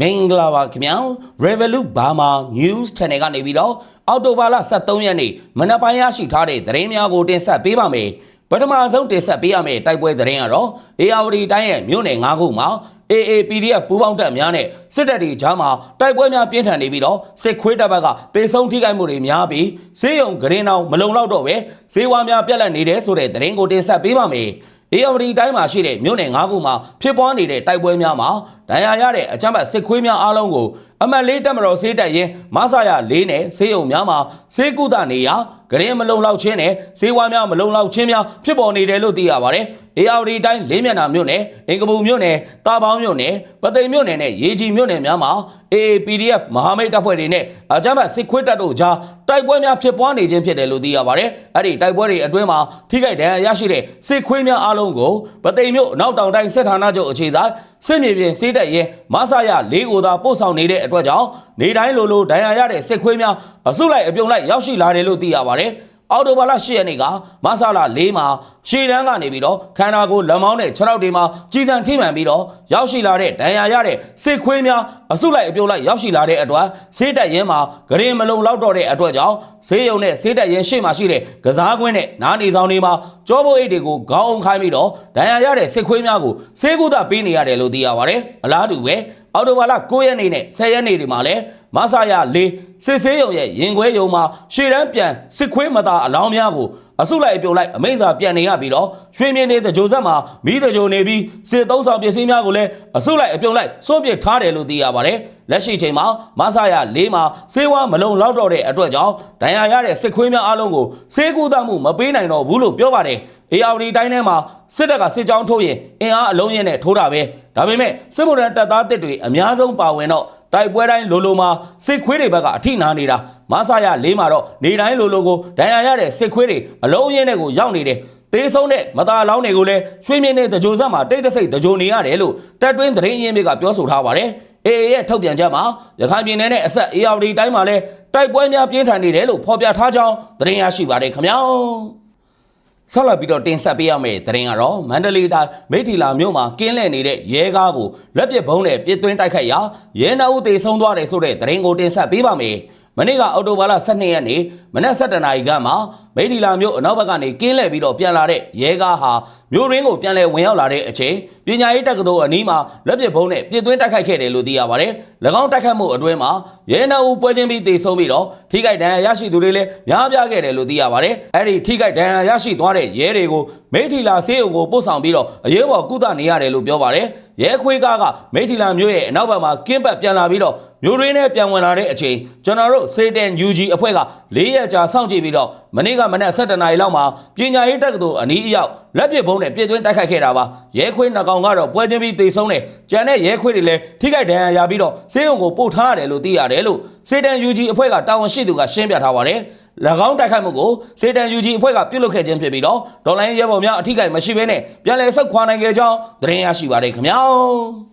မင်္ဂလာပါခင်ဗျာ Revolut Burma News Channel ကနေပြီးတော့အောက်တိုဘာလ23ရက်နေ့မနက်ပိုင်းရရှိထားတဲ့သတင်းများကိုတင်ဆက်ပေးပါမယ်ပထမဆုံးတင်ဆက်ပေးရမယ့်တိုက်ပွဲသတင်းကတော့ ARD တိုင်းရဲ့မြို့နယ်၅ခုမှာ AAPDF ပူးပေါင်းတပ်များနဲ့စစ်တပ်တွေကြားမှာတိုက်ပွဲများပြင်းထန်နေပြီးတော့စစ်ခွေးတပ်ဘက်ကတေဆုံးထိခိုက်မှုတွေများပြီးဈေးရုံဂရင်းအောင်မလုံလောက်တော့ပဲဈေးဝါများပြက်လက်နေတယ်ဆိုတဲ့သတင်းကိုတင်ဆက်ပေးပါမယ်။ ARD တိုင်းမှာရှိတဲ့မြို့နယ်၅ခုမှာဖြစ်ပွားနေတဲ့တိုက်ပွဲများမှာဒဏ်ရာရတဲ့အကြမ်းဖက်စစ်ခွေးများအားလုံးကိုအမတ်လေးတက်မတော်ဆေးတက်ရင်မဆရ၄နဲ့ဆေးရုံများမှာဆေးကုသနေရာ ဂရင်းမလုံလောက်ခြင်းနဲ့ဆေးဝါးများမလုံလောက်ခြင်းများဖြစ်ပေါ်နေတယ်လို့သိရပါတယ်။ ARD တိုင်းလေးမျက်နှာမြို့နယ်အင်္ဂပူမြို့နယ်တာပေါင်းမြို့နယ်ပသိမ်မြို့နယ်နဲ့ရေကြီးမြို့နယ်များမှာ AAPDF မဟာမိတ်တပ်ဖွဲ့တွေနဲ့အကြမ်းဖက်စစ်ခွေးတပ်တို့ကြားတိုက်ပွဲများဖြစ်ပွားနေခြင်းဖြစ်တယ်လို့သိရပါတယ်။အဲ့ဒီတိုက်ပွဲတွေအတွင်းမှာထိခိုက်ဒဏ်ရာရရှိတဲ့စစ်ခွေးများအားလုံးကိုပသိမ်မြို့အနောက်တောင်တိုင်းစစ်ဌာနချုပ်အခြေစိုက် စစ်မြေပြင်စေးတက်ရင်မဆရလေးကိုသာပို့ဆောင်နေတဲ့အတွက်ကြောင့်နေတိုင်းလိုလိုဒဏ်ရာရတဲ့စစ်ခွေးများအစုလိုက်အပြုံလိုက်ရောက်ရှိလာတယ်လို့သိရပါတယ်။ အော်တိုဘာလ10ရက်နေ့ကမဆလာ၄မှာရှေ့တန်းကနေပြီးတော့ခန္ဓာကိုယ်လက်မောင်းနဲ့ခြေထောက်တွေမှာကြီးစံထိမှန်ပြီးတော့ရောက်ရှိလာတဲ့ဒဏ်ရာရတဲ့စစ်ခွေးများအစုလိုက်အပြုံလိုက်ရောက်ရှိလာတဲ့အတွက်ဆေးတက်ရင်မှာဂရင်မလုံလောက်တော့တဲ့အတွက်ကြောင့်ဆေးရုံနဲ့ဆေးတက်ရင်ရှေ့မှာရှိတဲ့ကစားကွင်းနဲ့နားနေဆောင်တွေမှာကြောဘိုးအိတ်တွေကိုခေါင်းအောင်ခိုင်းပြီးတော့ဒဏ်ရာရတဲ့စစ်ခွေးများကိုဆေးကုသပေးနေရတယ်လို့သိရပါတယ်အလားတူပဲ အော်တိုဘာလ9ရက်နေ့နဲ့10ရက်နေ့တွေမှာလည်းမဆာရ၄စစ်ဆေးရုံရဲ့ရင်ခွဲရုံမှာရှေ့တန်းပြန်စစ်ခွေးမသားအလောင်းများကိုအစုလိုက်အပြုံလိုက်အမိန့်စာပြန်နေရပြီးတော့ရွှေမြင်းနေတကြိုဆက်မှာမိတကြိုနေပြီးစစ်သုံးဆောင်ပစ္စည်းများကိုလည်းအစုလိုက်အပြုံလိုက်စိုးပစ်ထားတယ်လို့သိရပါတယ်လက်ရှိချိန်မှာမဆာရ၄မှာစေဝါမလုံလောက်တော့တဲ့အတွက်ကြောင့်ဒဏ်ရာရတဲ့စစ်ခွေးများအားလုံးကိုစေကူသမှုမပေးနိုင်တော့ဘူးလို့ပြောပါတယ် ARD တိုင်းထဲမှာစစ်တပ်ကစစ်ကြောင်းထိုးရင်အင်အားအလုံးရင်းနဲ့ထိုးတာပဲဒါပေမဲ့စစ်မှုထမ်းတပ်သားတစ်တွေအများဆုံးပါဝင်တော့တိုက်ပွဲတိုင်းလိုလိုမှာစစ်ခွေးတွေဘက်ကအထိနာနေတာမဆာရလေးမှာတော့နေတိုင်းလိုလိုကိုဒဏ်ရာရတဲ့စစ်ခွေးတွေအလုံးရင်းနဲ့ကိုရောက်နေတယ်သေးဆုံးတဲ့မသားလောင်းတွေကိုလည်းရွှေမြင့်တဲ့တကြိုဆက်မှာတိတ်တဆိတ်တကြိုနေရတယ်လို့တပ်တွင်းသတင်းရင်းမြစ်ကပြောဆိုထားပါတယ်အေအေရဲ့ထုတ်ပြန်ချက်မှာရခိုင်ပြည်နယ်နဲ့အဆက် ARD တိုင်းမှာလည်းတိုက်ပွဲများပြင်းထန်နေတယ်လို့ဖော်ပြထားကြောင်းသတင်းရရှိပါတယ်ခင်ဗျာ ဆက်လက်ပြီးတော့တင်ဆက်ပေးရမယ့်သတင်းကတော့မန္တလေးတိုင်းမိထီလာမြို့မှာကင်းလှည့်နေတဲ့ရဲကားကိုလက်ပစ်ဘုံနဲ့ပြစ်သွင်းတိုက်ခိုက်ရာရဲနှအုပ်သေဆုံးသွားတယ်ဆိုတဲ့သတင်းကိုတင်ဆက်ပေးပါမယ်။မနေ့ကအော်တိုဘာလ12ရက်နေ့မနက်7:00နာရီခန့်မှာမိထီလာမြို့အနောက်ဘက်ကနေကင်းလှည့်ပြီးတော့ပြန်လာတဲ့ရဲကားဟာမြို့ရင်းကိုပြန်လည်ဝင်ရောက်လာတဲ့အချိန်ပညာရေးတက္ကသိုလ်အနီးမှာလက်ပစ်ဘုံနဲ့ပြစ်သွင်းတိုက်ခိုက်ခဲ့တယ်လို့သိရပါတယ်။၎င်းတိုက်ခိုက်မှုအတွင်းမှာရဲနှအုပ်ပွဲချင်းပြီးသေဆုံးပြီးတော့ထိခိုက်ဒဏ်ရာရရှိသူတွေလည်းများပြားခဲ့တယ်လို့သိရပါတယ်။အဲ့ဒီထိခိုက်ဒဏ်ရာရရှိသွားတဲ့ရဲတွေကိုမိထီလာဆေးရုံကိုပို့ဆောင်ပြီးတော့အရေးပေါ်ကုသနေရတယ်လို့ပြောပါတယ်။ရဲခွေးကားကမိထီလာမြို့ရဲ့အနောက်ဘက်မှာကင်းပတ်ပြန်လာပြီးတော့မြို့ရင်းနဲ့ပြန်ဝင်လာတဲ့အချိန်ကျွန်တော်တို့စေတန် UG အဖွဲ့က၄ရက်ကြာစောင့်ကြည့်ပြီးတော့မနေ့ကမနက်7:00နာရီလောက်မှာပညာရေးတက္ကသိုလ်အနီးအရောက်လက်ပစ်ဘုံနဲ့ပြည့်သွင်းတိုက်ခိုက်ခဲ့တာပါရဲခွေးနှကောင်ကတော့ပွဲချင်းပြီးသေဆုံးတယ်ကြံတဲ့ရဲခွေးတွေလည်းထိခိုက်ဒဏ်ရာရပြီးတော့ဆေးရုံကိုပို့ထားရတယ်လို့သိရတယ်လို့စေတန် UG အဖွဲ့ကတာဝန်ရှိသူကရှင်းပြထားပါတယ်၎င်းတိုက်ခိုက်မှုကိုစေတန် UG အဖွဲ့ကပြုတ်လုခဲ့ခြင်းဖြစ်ပြီးတော့ဒေါ်လာရဲဘော်များအထိကိမရှိဘဲနဲ့ပြန်လည်ဆုတ်ခွာနိုင်ခဲ့ကြောင်းသတင်းရရှိပါတယ်ခင်ဗျာ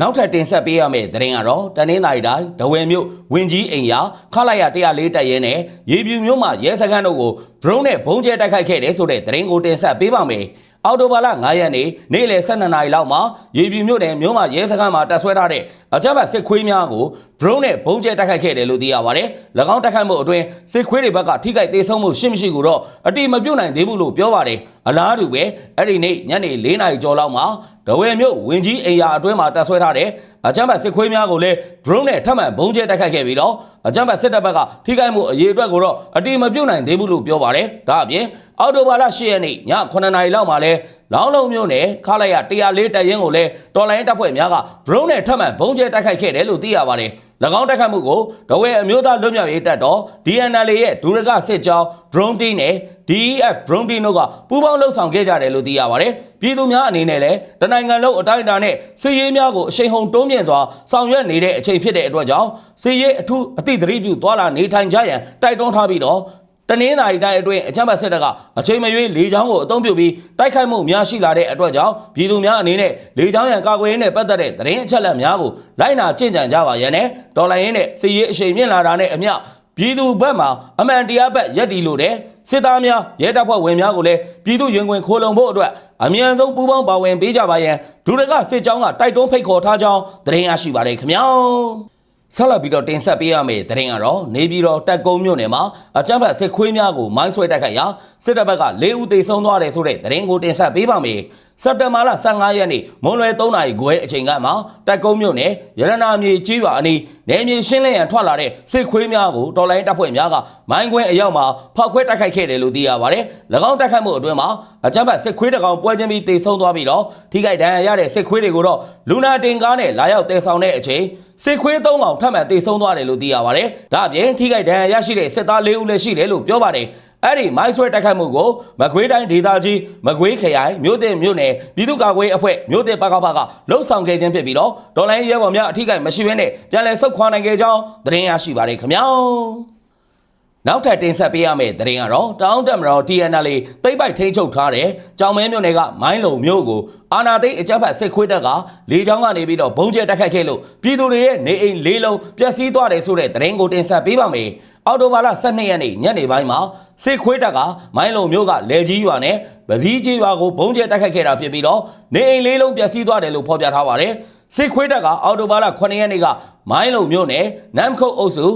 နောက်ထပ်တင်ဆက်ပေးရမယ့်သတင်းကတော့တနင်္လာရီတိုင်းဒဝယ်မြို့ဝင်းကြီးအိမ်ယာခလိုက်ရ104တက်ရဲနဲ့ရေပြူမြို့မှာရဲစခန်းတို့ကို drone နဲ့ဘုံကျဲတိုက်ခိုက်ခဲ့တယ်ဆိုတဲ့သတင်းကိုတင်ဆက်ပေးပါမယ်။ အော်တိုဘာလ9ရက်နေ့နေ့လယ်12နာရီလောက်မှာရေပြူမြို့နယ်မြို့မှာရဲစခန်းမှာတပ်ဆွဲထားတဲ့အကြမ်းဖက်စစ်ခွေးများကို drone နဲ့ဘုံကျဲတိုက်ခိုက်ခဲ့တယ်လို့သိရပါတယ်။၎င်းတိုက်ခိုက်မှုအတွင်းစစ်ခွေးတွေဘက်ကထိခိုက်သေးဆုံးမှုရှိမရှိကိုတော့အတိမပြုတ်နိုင်သေးဘူးလို့ပြောပါတယ်။အလားတူပဲအဲ့ဒီနေ့ညနေ4နာရီကျော်လောက်မှာဒဝယ်မြို့ဝင်းကြီးအိမ်ယာအတွင်းမှာတပ်ဆွဲထားတဲ့အကြမ်းဖက်စစ်ခွေးများကိုလည်း drone နဲ့ထပ်မံဘုံကျဲတိုက်ခိုက်ခဲ့ပြီးတော့အကြမ်းဖက်စစ်တပ်ဘက်ကထိခိုက်မှုအရေးအတွက်ကိုတော့အတိမပြုတ်နိုင်သေးဘူးလို့ပြောပါတယ်။ဒါအပြင် အော်တိုဘာလ10ရက်နေ့ည9နာရီလောက်မှာလဲလောင်းလုံးမျိုးနဲ့ခါလိုက်ရ104တပ်ရင်းကိုလည်းတော်လိုင်းတပ်ဖွဲ့များက drone နဲ့ထပ်မံဘုံကျဲတိုက်ခိုက်ခဲ့တယ်လို့သိရပါတယ်။၎င်းတိုက်ခိုက်မှုကိုဒဝဲအမျိုးသားလွတ်မြောက်ရေးတပ်တော် DNL ရဲ့ဒူရကစစ်ကြောင်း drone team နဲ့ DEF drone team တို့ကပူးပေါင်းလှုပ်ဆောင်ခဲ့ကြတယ်လို့သိရပါတယ်။ပြည်သူများအနေနဲ့လည်းတနိုင်ငံလုံးအတိုင်းအတာနဲ့စစ်ရေးများကိုအရှိန်ဟုန်တွန်းမြင့်စွာဆောင်ရွက်နေတဲ့အချိန်ဖြစ်တဲ့အတွက်ကြောင့်စစ်ရေးအထူးအသည့်သတိပြုသွားလာနေထိုင်ကြရန်တိုက်တွန်းထားပြီးတော့ တနင်္လာရီတိုင်းအတွင်းအကြမ်းဖက်စစ်တပ်ကအချိန်မရွေးလေကြောင်းကိုအသုံးပြုပြီးတိုက်ခိုက်မှုများရှိလာတဲ့အတွက်ကြောင့်ပြည်သူများအနေနဲ့လေကြောင်းရန်ကာကွယ်ရေးနဲ့ပတ်သက်တဲ့သတင်းအချက်အလက်များကိုလိုက်နာကျင့်ကြံကြပါရန်နဲ့ဒေါ်လာရင်းနဲ့စစ်ရေးအရှိန်မြင့်လာတာနဲ့အမျှပြည်သူဘက်မှာအမှန်တရားဘက်ရက်တီလို့တဲ့စစ်သားများရဲတပ်ဖွဲ့ဝင်များကိုလည်းပြည်သူရင်ခွင်ခိုးလုံဖို့အတွက်အမြန်ဆုံးပူးပေါင်းပါဝင်ပေးကြပါရန်ဒုရကစစ်ကြောင်းကတိုက်တွန်းဖိတ်ခေါ်ထားကြောင်းသတင်းရရှိပါတယ်ခင်ဗျာ ဆက်လက်ပြီးတော့တင်ဆက်ပေးရမယ့်သတင်းကတော့နေပြည်တော်တက်ကုန်းမြို့နယ်မှာအကြမ်းဖက်စစ်ခွေးများကိုမိုင်းဆွဲတိုက်ခိုက်ရာစစ်တပ်ဘက်က၄ဦးသေဆုံးသွားတယ်ဆိုတဲ့သတင်းကိုတင်ဆက်ပေးပါမယ်စက်တင်ဘာလ15ရက်နေ့မွန်လွယ်3နာရီခွဲအချိန်ကမှတက်ကုန်းမြို့နယ်ရတနာမြေကြီးရွာအနီးနယ်မြေရှင်းလင်းရန်ထွက်လာတဲ့စစ်ခွေးများကိုတော်လိုင်းတပ်ဖွဲ့များကမိုင်းခွင်းအရောက်မှာဖောက်ခွဲတိုက်ခိုက်ခဲ့တယ်လို့သိရပါတယ်၎င်းတိုက်ခိုက်မှုအတွင်းမှာအကြမ်းဖက်စစ်ခွေးတကောင်ပွဲချင်းပြီးသေဆုံးသွားပြီးတော့ထိခိုက်ဒဏ်ရာရတဲ့စစ်ခွေးတွေကိုတော့လူနာတင်ကားနဲ့လာရောက်တည်ဆောင်တဲ့အချိန်စစ်ခွေးသုံးကောင်ထပ်မံတေဆုံးသွားတယ်လို့သိရပါတယ်။ဒါအပြင်ထိခိုက်ဒဏ်ရာရရှိတဲ့စစ်သား၄ဦးလည်းရှိတယ်လို့ပြောပါတယ်။ အဲ့ဒီမိုင်းဆွဲတိုက်ခိုက်မှုကိုမကွေးတိုင်းဒေသကြီးမကွေးခရိုင်မြို့တင်မြို့နယ်ပြည်သူ့ကာကွယ်ရေးအဖွဲ့မြို့တင်ပကပကလှုပ်ဆောင်ခဲ့ခြင်းဖြစ်ပြီးတော့ဒေါ်လိုင်းရဲဘော်များအထိခိုက်မရှိဘဲနဲ့ပြန်လည်ဆုတ်ခွာနိုင်ခဲ့ကြောင်းသတင်းရရှိပါတယ်ခင်ဗျာ။နောက်ထပ်တင်ဆက်ပေးရမယ့်သတင်းကတော့တောင်းတမတော် TNL သိမ့်ပိုက်ထိန်းချုပ်ထားတဲ့ကြောင်မဲမြို့နယ်ကမိုင်းလုံမြို့ကိုအာနာသိန်းအကြမ်းဖက်စစ်ခွေးတပ်ကလေကြောင်းကနေပြီးတော့ဘုံကျဲတက်ခတ်ခဲ့လို့ပြည်သူတွေရဲ့နေအိမ်လေးလုံးပျက်စီးသွားတယ်ဆိုတဲ့သတင်းကိုတင်ဆက်ပေးပါမယ်။ အော်တိုဘာလ12ရက်နေ့ညနေပိုင်းမှာစစ်ခွေးတပ်ကမိုင်းလုံမြို့ကလေကြီးရွာနဲ့ပစည်းကြီးရွာကိုဘုံကျဲတက်ခတ်ခဲ့တာဖြစ်ပြီးတော့နေအိမ်လေးလုံးပျက်စီးသွားတယ်လို့ဖော်ပြထားပါတယ်။စစ်ခွေးတပ်ကအော်တိုဘာလ9ရက်နေ့ကမိုင်းလုံမြို့နယ်နမ်ခုတ်အုပ်စု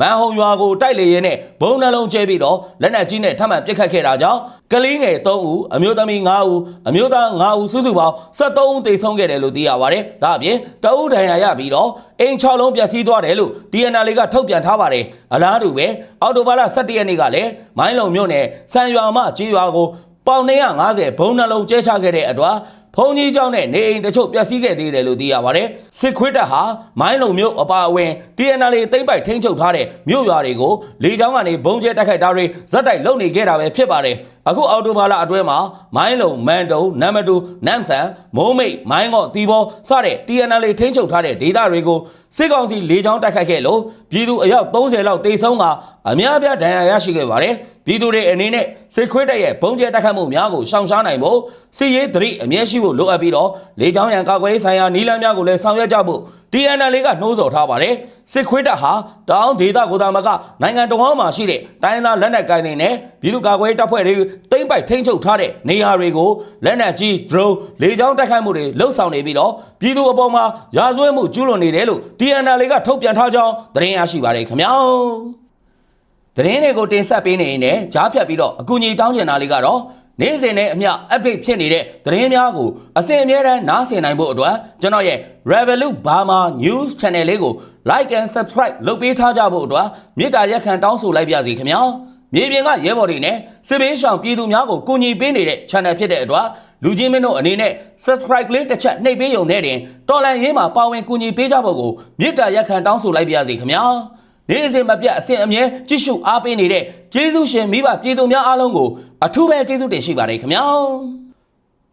မန်ဟုံရွာကိုတိုက်လေရင်နဲ့ဘုံနှလုံးကျဲပြီးတော့လက်နက်ကြီးနဲ့ထပ်မံပစ်ခတ်ခဲ့တာကြောင့်ကလေးငယ်3ဦးအမျိုးသမီး5ဦးအမျိုးသား5ဦးစုစုပေါင်း73ဦးသေဆုံးခဲ့တယ်လို့သိရပါတယ်။ဒါအပြင်တအုပ်ဒဏ်ရာရပြီးတော့အိမ်6လုံးပျက်စီးသွားတယ်လို့ DNL ကထုတ်ပြန်ထားပါတယ်။အလားတူပဲအော်တိုဘာလ17ရက်နေ့ကလည်းမိုင်းလုံမြို့နယ်ဆန်ရွာမှကြေးရွာကိုပေါင်250ဘုံနှလုံးကျဲချခဲ့တဲ့အတွက်ဖုန်ကြီးကျောင်းနဲ့နေအိမ်တချို့ပျက်စီးခဲ့သေးတယ်လို့သိရပါတယ်။စစ်ခွေးတပ်ဟာမိုင်းလုံမြို့အပါအဝင် TNL သိမ့်ပိုက်ထိန်းချုပ်ထားတဲ့မြို့ရွာတွေကိုလေကြောင်းကနေဘုံကျဲတိုက်ခိုက်တာတွေဇက်တိုက်လုပ်နေခဲ့တာပဲဖြစ်ပါတယ်။အခုအော်တိုဘာလအတွင်းမှာမိုင်းလုံမန်တုံနံပါတ်2နမ်ဆန်မိုးမိတ်မိုင်းကော့တီဘောစတဲ့ TNL ထိန်းချုပ်ထားတဲ့ဒေသတွေကိုစစ်ကောင်စီလေကြောင်းတိုက်ခိုက်ခဲ့လို့ပြည်သူအယောက်30လောက်တေဆုံးကအများအပြားဒဏ်ရာရရှိခဲ့ပါတယ်။ပြည်သူတွေအနေနဲ့စစ်ခွေးတပ်ရဲ့ဘုံကျဲတိုက်ခိုက်မှုများကိုရှောင်ရှားနိုင်ဖို့စစ်ရေးသတိအမြဲရှိဖို့လိုအပ်ပြီးတော့လေကြောင်းရန်ကာကွယ်ရေးဆိုင်ရာနည်းလမ်းများကိုလည်းဆောင်ရွက်ကြဖို့ TNL ကနှိုးဆော်ထားပါတယ်စစ်ခွေးတပ်ဟာတောင်ဒေသကိုသာမကနိုင်ငံတော်မှာရှိတဲ့တိုင်းသားလက်နက်ကိုင်တွေနဲ့ပြည်သူ့ကာကွယ်ရေးတပ်ဖွဲ့တွေတိမ့်ပိုက်ထိန်းချုပ်ထားတဲ့နေရာတွေကိုလက်နက်ကြီး drone လေကြောင်းတိုက်ခိုက်မှုတွေလှုပ်ဆောင်နေပြီးတော့ပြည်သူအပေါ်မှာရာဇဝတ်မှုကျူးလွန်နေတယ်လို့ TNL ကထုတ်ပြန်ထားကြောင်းသတင်းရရှိပါတယ်ခင်ဗျာသတင်းတွေကိုတင်ဆက်ပေးနေရင်လည်းကြားဖြတ်ပြီးတော့အကူအညီတောင်းကျင်တာလေးကတော့ နေ့စဉ်နဲ့အမျှ update ဖြစ်နေတဲ့သတင်းများကိုအစဉ်အမြဲတမ်းနားဆင်နိုင်ဖို့အတွက်ကျွန်တော်ရဲ့ Revolut Burma News Channel လေးကို like and subscribe လုပ်ပေးထားကြဖို့အတွက်မေတ္တာရက်ခံတောင်းဆိုလိုက်ပါစီခင်ဗျာမြေပြင်ကရဲဘော်တွေနဲ့စစ်ဘေးရှောင်ပြည်သူများကိုကူညီပေးနေတဲ့ channel ဖြစ်တဲ့အတွက်လူချင်းမင်းတို့အနေနဲ့ subscribe လေးတစ်ချက်နှိပ်ပေးရုံနဲ့တင်တော်လန်ရေးမှာပါဝင်ကူညီပေးကြဖို့ကိုမေတ္တာရက်ခံတောင်းဆိုလိုက်ပါစီခင်ဗျာ နေ့စဉ်မပြတ်အစဉ်အမြဲကြည့်ရှုအားပေးနေတဲ့ကျေးဇူးရှင်မိဘပြည်သူများအားလုံးကိုအထူးပဲကျေးဇူးတင်ရှိပါတယ်ခင်ဗျာ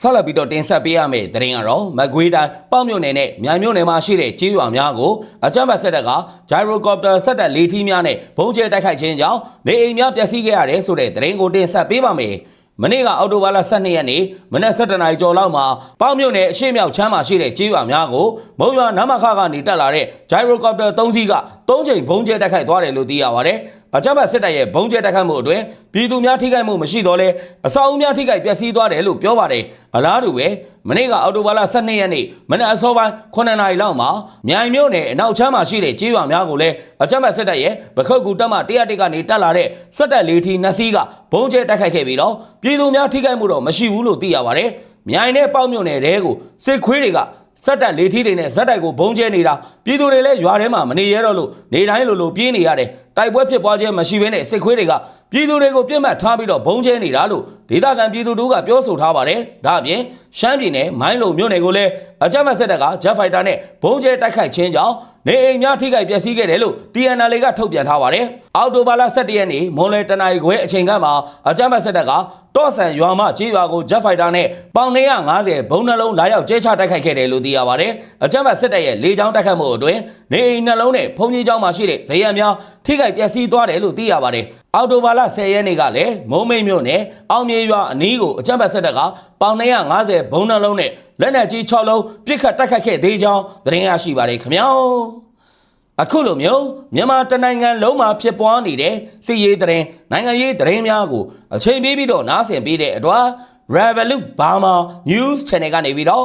ဆက်လက်ပြီးတော့တင်ဆက်ပေးရမယ့်သတင်းကတော့မကွေးတိုင်းပေါ့မြို့နယ်နဲ့မြိုင်မြို့နယ်မှာရှိတဲ့ကျေးရွာများကိုအကြမ်းဖက်စစ်တပ်က gyrocopter ဆက်တပ်လေထီးများနဲ့ဘုံကျဲတိုက်ခိုက်ခြင်းကြောင့်နေအိမ်များပျက်စီးခဲ့ရတယ်ဆိုတဲ့သတင်းကိုတင်ဆက်ပေးပါမယ် မနေ့ကအော်တိုဘာလ12ရက်နေ့မနက်7:00နာရီကျော်လောက်မှာပေါ့မြို့နယ်အရှိမြောက်ချမ်းမှာရှိတဲ့ကျေးရွာများကိုမုံရွာနမခကနေတက်လာတဲ့ gyrocopter 3စီးက3ချိန်ဘုံကျဲတိုက်ခိုက်သွားတယ်လို့သိရပါတယ် အကြမ်းဖက်စစ်တပ်ရဲ့ဘုံကျဲတိုက်ခိုက်မှုအတွင်းပြည်သူများထိခိုက်မှုမရှိတော့လဲအဆောက်အဦများထိခိုက်ပျက်စီးသွားတယ်လို့ပြောပါတယ်အလားတူပဲမနေ့ကအော်တိုဘာလ12ရက်နေ့မနက်အစောပိုင်း9နာရီလောက်မှာမြိုင်မြို့နယ်အနောက်ချမ်းမှာရှိတဲ့ကျေးရွာများကိုလည်းအကြမ်းဖက်စစ်တပ်ရဲ့ပခုတ်ကူတပ်မ101ကနေတက်လာတဲ့စစ်တပ်လေးထီနှစ်စီးကဘုံကျဲတိုက်ခိုက်ခဲ့ပြီးတော့ပြည်သူများထိခိုက်မှုတော့မရှိဘူးလို့သိရပါတယ်မြိုင်နဲ့ပေါ့မြို့နယ်တဲကိုစစ်ခွေးတွေက စက်တက်လေထီးတွေနဲ့ဇက်တိုက်ကိုဘုံကျဲနေတာပြည်သူတွေလည်းရွာထဲမှာမနေရတော့လို့နေတိုင်းလိုလိုပြေးနေရတယ်တိုက်ပွဲဖြစ်ပွားခြင်းမရှိဘဲနဲ့စစ်ခွေးတွေကပြည်သူတွေကိုပြစ်မှတ်ထားပြီးတော့ဘုံကျဲနေတာလို့ဒေသခံပြည်သူတို့ကပြောဆိုထားပါတယ်ဒါအပြင်ရှမ်းပြည်နယ်မိုင်းလုံမြို့နယ်ကိုလည်းအကြမ်းဖက်စစ်တပ်ကဂျက်ဖိုက်တာနဲ့ဘုံကျဲတိုက်ခိုက်ခြင်းကြောင့် နေအိမ်များထိခိုက်ပျက်စီးခဲ့တယ်လို့ TNL ကထုတ်ပြန်ထားပါတယ်အော်တိုဘာလ17ရက်နေ့မွန်လယ်တနအီခွဲအချိန်ကမှအကြမ်းဖက်စစ်တပ်ကတော့ဆန်ရွာမကြေးရွာကိုဂျက်ဖိုက်တာနဲ့ပေါင်250ဘုံနှလုံးလာရောက်ကျဲချတိုက်ခိုက်ခဲ့တယ်လို့သိရပါတယ်။အကြမ်းဖက်စစ်တပ်ရဲ့လေကြောင်းတိုက်ခိုက်မှုအတွင်းနေအိမ်နှလုံးနဲ့ဖုန်ကြီးကျောင်းမှာရှိတဲ့ဇယံများထိခိုက်ပျက်စီးသွားတယ်လို့သိရပါတယ်။ အော်တိုဘာလ10ရက်နေ့ကလည်းမုံမိတ်မြို့နယ်အောင်မြေရွာအနီးကိုအကြမ်းဖက်စစ်တပ်ကပေါင်250ဘုံနှလုံးနဲ့လက်နက်ကြီး6လုံးပစ်ခတ်တိုက်ခိုက်ခဲ့သေးကြောင်းသတင်းရရှိပါတယ်ခင်ဗျာ။အခုလိုမျိုးမြန်မာတနိုင်ငံလုံးမှာဖြစ်ပွားနေတဲ့စီရေးတဲ့နိုင်ငံရေးသတင်းများကိုအချိန်ပေးပြီးတော့နားဆင်ပေးတဲ့အတွက် Revolut Burma News Channel ကနေပြီးတော့